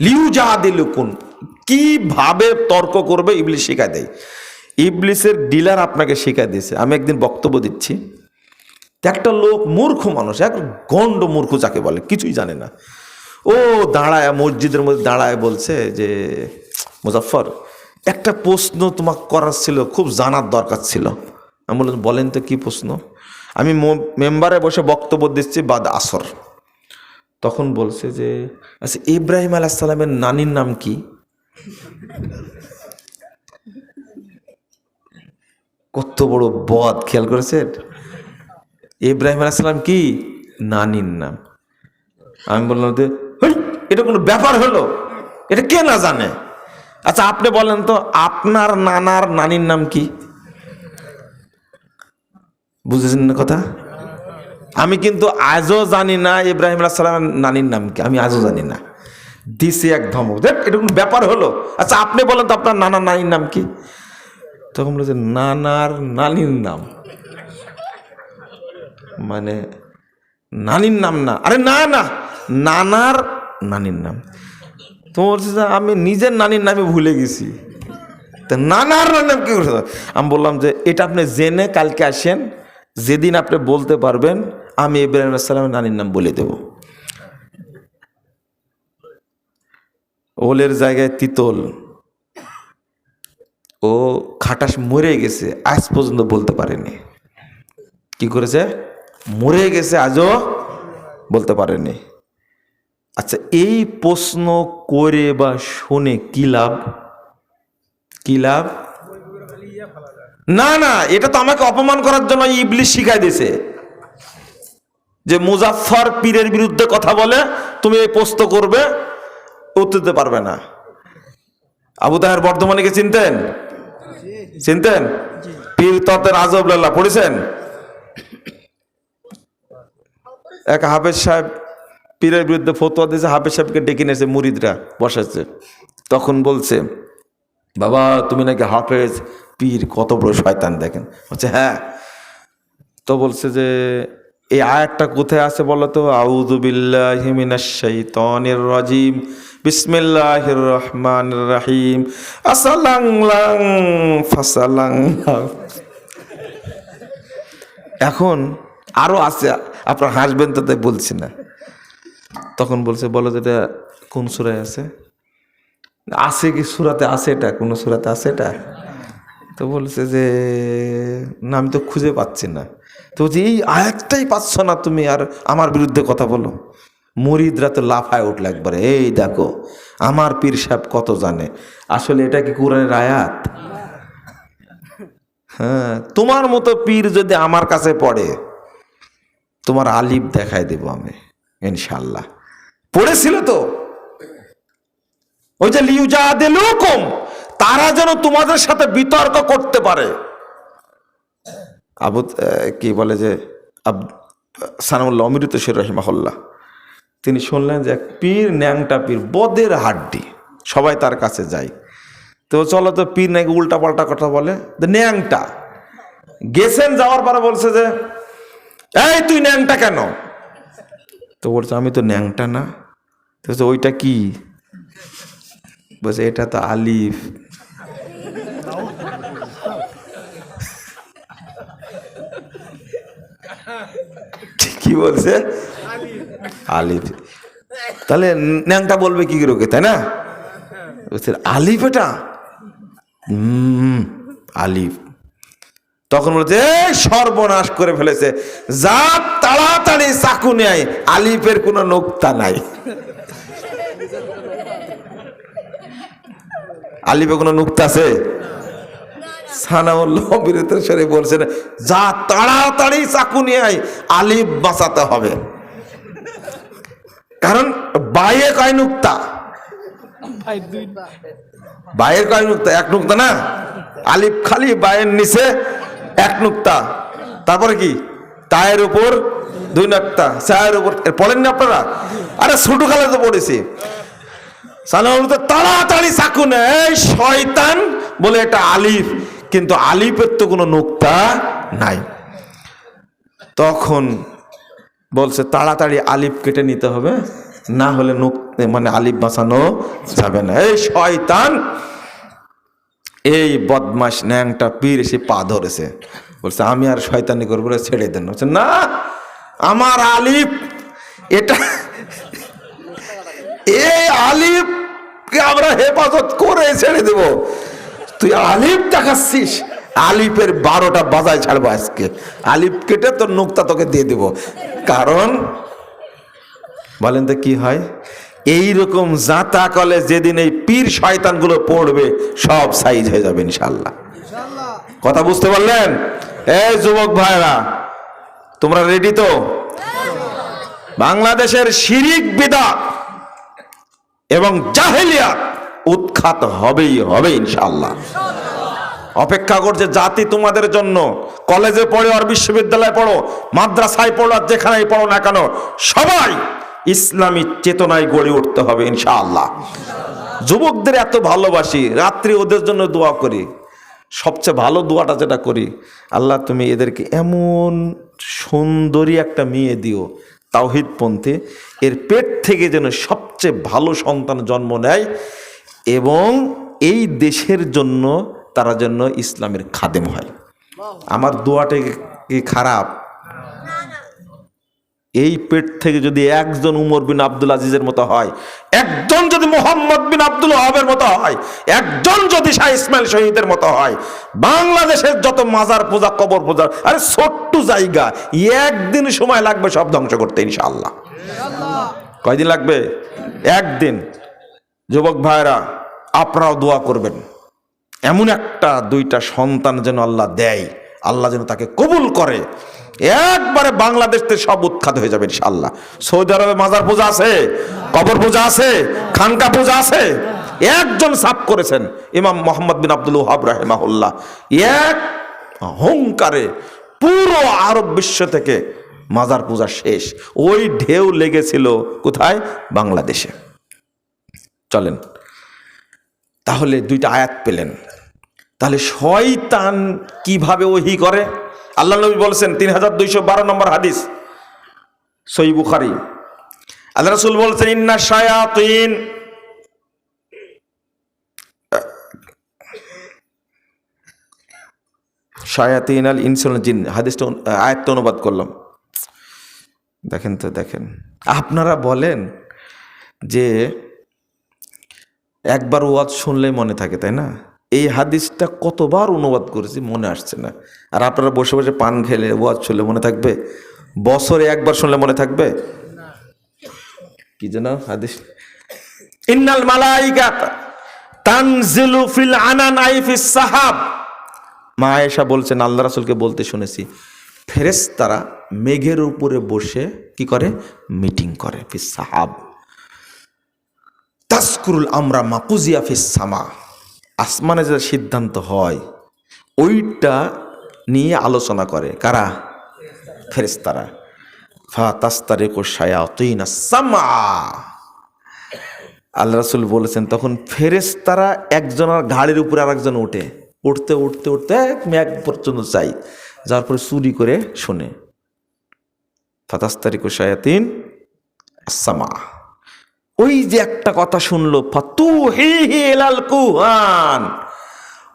Liu জাহাদিলুকুন কীভাবে তর্ক করবে ইবলিশ শিখায় দেয়। ইবলিসের ডিলার আপনাকে শিখাই দিয়েছে। আমি একদিন বক্তব্য দিচ্ছি। একটা লোক মূর্খ মানুষ, এক গণ্ড মূর্খ যাকে বলে, কিছুই জানে না। ও দাঁড়ায়, মসজিদের মধ্যে দাঁড়ায় বলছে যে মুজাফর একটা প্রশ্ন তোমাকে করার ছিল, খুব জানার দরকার ছিল। আমি বললাম, বলেন তো কি প্রশ্ন? আমি মেম্বারে বসে বক্তব্য দিচ্ছি, বাদ আসর। তখন বলছে যে আচ্ছা ইব্রাহিম আলাহ সালামের নানির নাম কি? কত বড় বদ, খেয়াল করেছেন? ইব্রাহিম আলাহ সালাম কি? নানির নাম। আমি বললাম যে এটা কোনো ব্যাপার হলো? এটা কে না জানে? আচ্ছা আপনি বলেন তো, আপনার নানার নানির নাম কি? বুঝেছেন না কথা? আমি কিন্তু আজও জানি না ইব্রাহিম আলাহ সালামের নানির নাম কি, আমি আজও জানি না। দিছি এক ধমক দেখ, এটা কোনো ব্যাপার হলো? আচ্ছা আপনি বলেন তো আপনার নানা নানির নাম কি? তখন বলেছে, নানার নানির নাম। মানে নানির নাম না। আরে না না, নানার নানির নাম। তো বলছে যে, আমি নিজের নানির নামে ভুলে গেছি। তা নানার নাম কি করে আমি বললাম যে, এটা আপনি জেনে কালকে আসেন, যেদিন আপনি বলতে পারবেন আমি ইব্রাহিম আসসালামের নানির নাম বলে দেব। ওলের জায়গায় তিতল। ও খাটাস মরে গেছে, আজ পর্যন্ত বলতে পারেনি। কি করেছে? মরে গেছে, আজও বলতে পারেনি। আচ্ছা এই প্রশ্ন করে বা শুনে কি লাভ? কি লাভ? না না, এটা তো আমাকে অপমান করার জন্য ইবলিশ শিখাই দিয়েছে। যে মুজাফফর পীরের বিরুদ্ধে কথা বলে, তুমি এই প্রশ্ন করবে উত্তর দিতে পারবে না। আবু তাহের বর্ধমানীকে চিনতেন? চিনতেন? পীর ততের আজবুল্লাহ পড়েছেন? এক হাফেজ সাহেব পীরের বিরুদ্ধে ফতোয়া দিয়েছে, হাফেজ সাহেবকে ডেকে নিয়েছে, মুরিদরা বসাচ্ছে। তখন বলছে, বাবা, তুমি নাকি হাফেজ পীর, কত বড় শয়তান দেখেন। বলছে হ্যাঁ। তো বলছে যে এই আয়াতটা কোথায় আছে বলো তো আউযুবিল্লাহি মিনাশ শাইতানির রাজিম। বিসমিল্লাহির রহমানির রহিম। আসালাং লাং ফাসালাং। এখন আরও আছে, আপনার হাসবেন তো তাই বলছি না। তখন বলছে, বলো যে এটা কোন সুরায় আছে? আছে কি সুরাতে আছে এটা? কোনো সুরাতে আছে এটা? তো বলছে যে, না, আমি তো খুঁজে পাচ্ছি না। তো যে এই আয়াতটাই পাচ্ছ না তুমি আর আমার বিরুদ্ধে কথা বলো। মরিদরা তো লাফায় উঠল একবারে, এই দেখো, আমার পীর সাহেব কত জানে? আসলে এটা কি কোরআনের আয়াত? হ্যাঁ তোমার মতো পীর যদি আমার কাছে পড়ে, তোমার আলিফ দেখাই দেব আমি ইনশাল্লাহ পড়েছিল তো? ওই যে লিউজা লিউজাদে লোকম, তারা যেন তোমাদের সাথে বিতর্ক করতে পারে। আবু কি বলে যে, আব সানামুল্লাহ অমৃত শের রহিমাহল্লা তিনি শুনলেন যে এক পীর ন্যাংটা পীর, বদের হাড্ডি, সবাই তার কাছে যায়। তো চলো তো পীর নাকি উল্টা পাল্টা কথা বলে। ন্যাংটা। গেছেন যাওয়ার পরে বলছে যে, এই তুই ন্যাংটা কেন? তো বলছে, আমি তো ন্যাংটা না। তো ওইটা কি? বলছে, এটা তো আলিফ। কি বলছে? আলিফ। তাহলে ন্যাংটা বলবে কি করে তাই না? আলিফ এটা? আলিফ। তখন বলছে সর্বনাশ করে ফেলেছে। যা তাড়াতাড়ি চাকু নেয়, আলিফের কোনো নোক্তা নাই। আলিফে কোনো নুক্তা আছে? সানাউল্লাহ বীরত্বেশ্বরী বলছেন যা তাড়াতাড়ি চাকু নিয়ে আয়, আলিফ বাঁচাতে হবে। কারণ বাইয়ে কয় নুক্তা? বাইয়ের কয় নুক্তা? এক নুক্তা না? আলিফ খালি বায়ের নিচে এক নুক্তা। তারপরে কি? তায়ের উপর দুই নুক্তা। চায়ের উপর এর পড়েননি আপনারা? আরে ছোট কালে তো পড়েছি। তো তাড়াতাড়ি চাকু নেয় শয়তান বলে এটা আলিফ। কিন্তু আলিফের তো কোনো নুক্তা নাই। তখন বলছে, তাড়াতাড়ি আলিফ কেটে নিতে হবে, না হলে নুক মানে আলিফ বাঁচানো যাবে না। এই শয়তান, এই বদমাস ন্যাংটা পীর এসে পা ধরেছে। বলছে, আমি আর শয়তানি করব ছেড়ে দেন। বলছে, না, আমার আলিফ, এটা, এই আলিফকে আমরা হেফাজত করে ছেড়ে দেব। তুই আলিফ দেখাচ্ছিস। আলিফের বারোটা বাজায় ছাড়বো আজকে। আলিফ কেটে তোর নুক্তা তোকে দিয়ে দেব। কারণ বলেন তো কি হয়? এই রকম জাতা কলে যেদিন এই পীর শয়তানগুলো পড়বে সব সাইজ হয়ে যাবে ইনশাল্লাহ কথা বুঝতে পারলেন? এই যুবক ভাইরা তোমরা রেডি তো? বাংলাদেশের শিরিক বিদা এবং জাহেলিয়া উৎখাত হবেই, হবে ইনশাল্লাহ অপেক্ষা করছে, জাতি তোমাদের জন্য, কলেজে পড়ো আর বিশ্ববিদ্যালয়ে পড়ো, মাদ্রাসায় পড়ো আর যেখানেই পড়ো না কেন, সবাই ইসলামী চেতনায় গড়ে উঠতে হবে ইনশাআল্লাহ। যুবকদের এত ভালোবাসি, রাত্রি ওদের জন্য দোয়া করি। সবচেয়ে ভালো দোয়াটা যেটা করি, আল্লাহ তুমি এদেরকে এমন সুন্দরী একটা মেয়ে দিও, তাওহিদপন্থী, এর পেট থেকে যেন সবচেয়ে ভালো সন্তান জন্ম নেয় এবং এই দেশের জন্য তারা যেন ইসলামের খাদেম হয়। আমার দোয়াটা কি খারাপ? এই পেট থেকে যদি একজন উমর বিন আব্দুল আজিজের মতো হয়, একজন যদি মোহাম্মদ বিন আব্দুল ওহাবের মতো হয়, একজন যদি শাহ ইসমাইল শহীদের মতো হয়, বাংলাদেশের যত মাজার পূজা, কবর পূজা, আরে ছোট্ট জায়গা, একদিন সময় লাগবে সব ধ্বংস করতে ইনশাআল্লাহ। কয়দিন লাগবে? একদিন। যুবক ভাইরা আপনারাও দোয়া করবেন। এমন একটা দুইটা সন্তান যেন আল্লাহ দেয়, আল্লাহ যেন তাকে কবুল করে। একবারে বাংলাদেশ থেকে সব উৎখাত হয়ে যাবে ইনশাল্লাহ সৌদি আরবে মাজার পূজা আছে, কবর পূজা আছে, খানকা পূজা আছে। একজন সাফ করেছেন, ইমাম মোহাম্মদ বিন আব্দুল ওহাব রাহেমাহুল্লাহ। এক হংকারে পুরো আরব বিশ্ব থেকে মাজার পূজা শেষ। ওই ঢেউ লেগেছিল কোথায়? বাংলাদেশে। চলেন। তাহলে দুইটা আয়াত পেলেন। তাহলে শয়তান কীভাবে ওহি করে? আল্লাহ নবী বলছেন তিন হাজার দুইশো বারো নম্বর হাদিস সই বুখারি। আল্লাহ রসুল বলছেন, ইন্না শায়াতিন শায়াতিন আল ইনসুল জিন। হাদিসটা আয়াতটা অনুবাদ করলাম। দেখেন তো, দেখেন। আপনারা বলেন যে একবার ওয়াজ শুনলে মনে থাকে, তাই না? এই হাদিসটা কতবার অনুবাদ করেছি মনে আসছে না। আর আপনারা বসে বসে পান খেলে, ওয়াজ শুনলে মনে থাকবে? বছরে একবার শুনলে মনে থাকবে? কি যেন হাদিস? ইন্নাল মালাইকাত তানজিলু ফিল আনান আইফিস সাহাব। মা আয়েশা বলছেন, আল্লাহ রাসূলকে বলতে শুনেছি, ফেরেশতারা মেঘের উপরে বসে কি করে? মিটিং করে, ফিস সাহাব। তাস্কুরুল আমরা মাকুজিয়া ফিস সামা। আসমানে যে সিদ্ধান্ত হয়, ওইটা নিয়ে আলোচনা করে। কারা? ফেরেস্তারা ফা তাস্তারে কোশায়াতিনা সামা। আল্লাহ রাসুল বলেছেন, তখন ফেরেস্তারা একজনের ঘাড়ের উপরে আরেকজন ওঠে উঠতে উঠতে উঠতে এক মেঘ পর্যন্ত চাই। যার পরে চুরি করে শোনে। ফাতাস্তারিক শায়াতিন সামা ওই যে একটা কথা শুনলো, ফাতু হি হি এলাল কুহান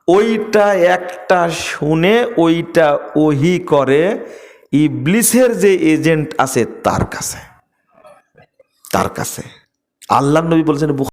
ওইটা একটা শুনে, ওইটা ওহি করে ইবলিসের যে এজেন্ট আছে, তার কাছে। তার কাছে। আল্লাহ নবী বলছেন